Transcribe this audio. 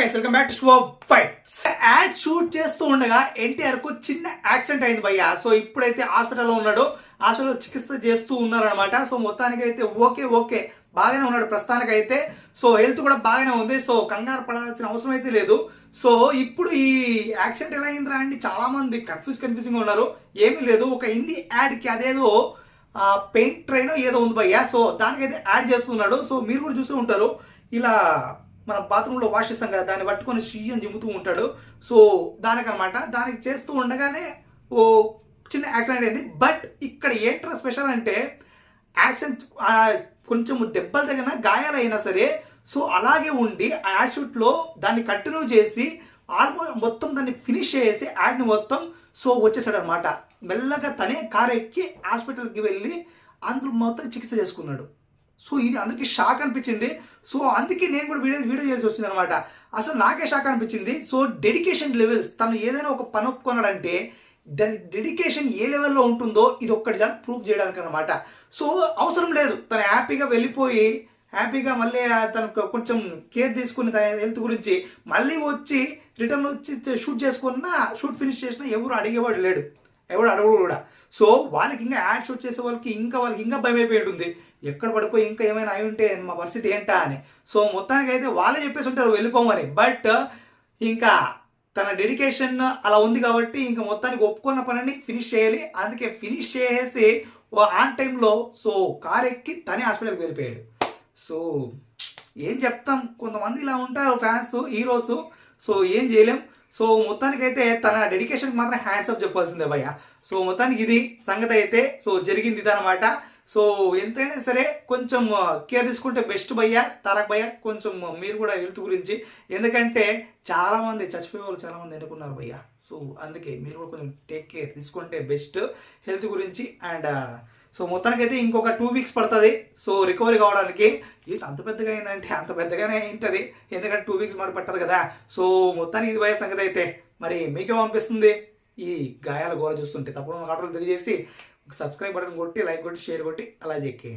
Guys welcome back to show fight ad shoot చేస్తూ ఉండగా ఎన్టీఆర్కు చిన్న యాక్సిడెంట్ అయింది భయ్య. సో ఇప్పుడైతే హాస్పిటల్లో ఉన్నాడు. హాస్పిటల్లో చికిత్స చేస్తూ ఉన్నారనమాట సో మొత్తానికి అయితే ఓకే ఓకే. బాగానే ఉన్నాడు ప్రస్తుతానికి అయితే సో హెల్త్ కూడా బాగానే ఉంది. సో కంగారు పడాల్సిన అవసరం అయితే లేదు. సో ఇప్పుడు ఈ యాక్సిడెంట్ ఎలా అయిందిరా అండి? చాలా మంది కన్ఫ్యూజ్ కన్ఫ్యూజింగ్ ఉన్నారు. ఏమీ లేదు. ఒక హిందీ యాడ్కి అదేదో పెయింట్ ట్రైన్ ఏదో ఉంది భయ్య. సో దానికైతే యాడ్ చేస్తున్నాడు సో మీరు కూడా చూస్తూ ఉంటారు. ఇలా మన బాత్రూంలో వాష్ చేస్తాం కదా దాన్ని పట్టుకొని షియ్యం జిమ్ముతూ ఉంటాడు. సో దానికనమాట దానికి చేస్తూ ఉండగానే ఓ చిన్న యాక్సిడెంట్ అయింది. బట్ ఇక్కడ ఏంట్రా స్పెషల్ అంటే యాక్సిడెంట్ కొంచెం దెబ్బలు తగిన గాయాలైనా సరే సో అలాగే ఉండి ఆ యాడ్ షూట్లో దాన్ని కంటిన్యూ చేసి ఆల్మోస్ట్ మొత్తం దాన్ని ఫినిష్ చేసి యాడ్ని మొత్తం సో వచ్చేసాడు అనమాట మెల్లగా తనే కారు ఎక్కి హాస్పిటల్కి వెళ్ళి అందులో మొత్తం చికిత్స చేసుకున్నాడు. సో ఇది అందరికీ షాక్ అనిపించింది. సో అందుకే నేను కూడా వీడియో వీడియో చేయాల్సి వచ్చింది అనమాట అసలు నాకే షాక్ అనిపించింది. సో డెడికేషన్ లెవెల్స్ తను ఏదైనా ఒక పని ఒప్పుకున్నాడంటే దాని డెడికేషన్ ఏ లెవెల్లో ఉంటుందో ఇది ఒక్కటి చాలా ప్రూఫ్ చేయడానికి అనమాట సో అవసరం లేదు. తను హ్యాపీగా వెళ్ళిపోయి హ్యాపీగా మళ్ళీ తనకు కొంచెం కేర్ తీసుకుని తన హెల్త్ గురించి మళ్ళీ వచ్చి రిటర్న్ వచ్చి షూట్ చేసుకున్న షూట్ ఫినిష్ చేసినా ఎవరు అడిగేవాడు లేడు. ఎవడు అడగడు కూడా. సో వాళ్ళకి ఇంకా యాడ్ షూట్ చేసే వాళ్ళకి ఇంకా వాళ్ళకి ఇంకా భయం అయిపోయి ఉంటుంది. ఎక్కడ పడిపోయి ఇంకా ఏమైనా అయి ఉంటే మా పరిస్థితి ఏంటా అని. సో మొత్తానికి అయితే వాళ్ళే చెప్పేసి ఉంటారు వెళ్ళిపోమని బట్ ఇంకా తన డెడికేషన్ అలా ఉంది కాబట్టి ఇంకా మొత్తానికి ఒప్పుకున్న పనిని ఫినిష్ చేయాలి. అందుకే ఫినిష్ చేసేసి ఓ ఆన్ టైంలో సో కార్ ఎక్కి తనే హాస్పిటల్కి వెళ్ళిపోయాడు. సో ఏం చెప్తాం? కొంతమంది ఇలా ఉంటారు ఫ్యాన్స్ హీరోస్ సో ఏం చేయలేం. సో మొత్తానికైతే తన డెడికేషన్కి మాత్రం హ్యాండ్స్ అప్ చెప్పాల్సిందే భయ్య. సో మొత్తానికి ఇది సంగతి అయితే సో జరిగింది ఇదనమాట సో ఎంతైనా సరే కొంచెం కేర్ తీసుకుంటే బెస్ట్ భయ్య తారక్ భయ్య కొంచెం మీరు కూడా హెల్త్ గురించి. ఎందుకంటే చాలామంది చచ్చిపోయే వాళ్ళు చాలామంది ఎన్నుకున్నారు భయ్య. సో అందుకే మీరు కూడా కొంచెం టేక్ కేర్ తీసుకుంటే బెస్ట్ హెల్త్ గురించి. అండ్ సో మొత్తానికైతే ఇంకొక టూ వీక్స్ పడుతుంది. సో రికవరీ కావడానికి ఏంటి అంత పెద్దగా అయిందంటే అంత పెద్దగానే అయింటుంది. ఎందుకంటే టూ వీక్స్ మాట పట్టదు కదా. సో మొత్తానికి ఇది భయ సంగతి అయితే మరి మీకేమనిపిస్తుంది ఈ గాయాల గోల చూస్తుంటే తప్పకుండా ఆటోలు తెలియజేసి సబ్స్క్రైబ్ బటన్ కొట్టి లైక్ కొట్టి షేర్ కొట్టి అలా చెక్కి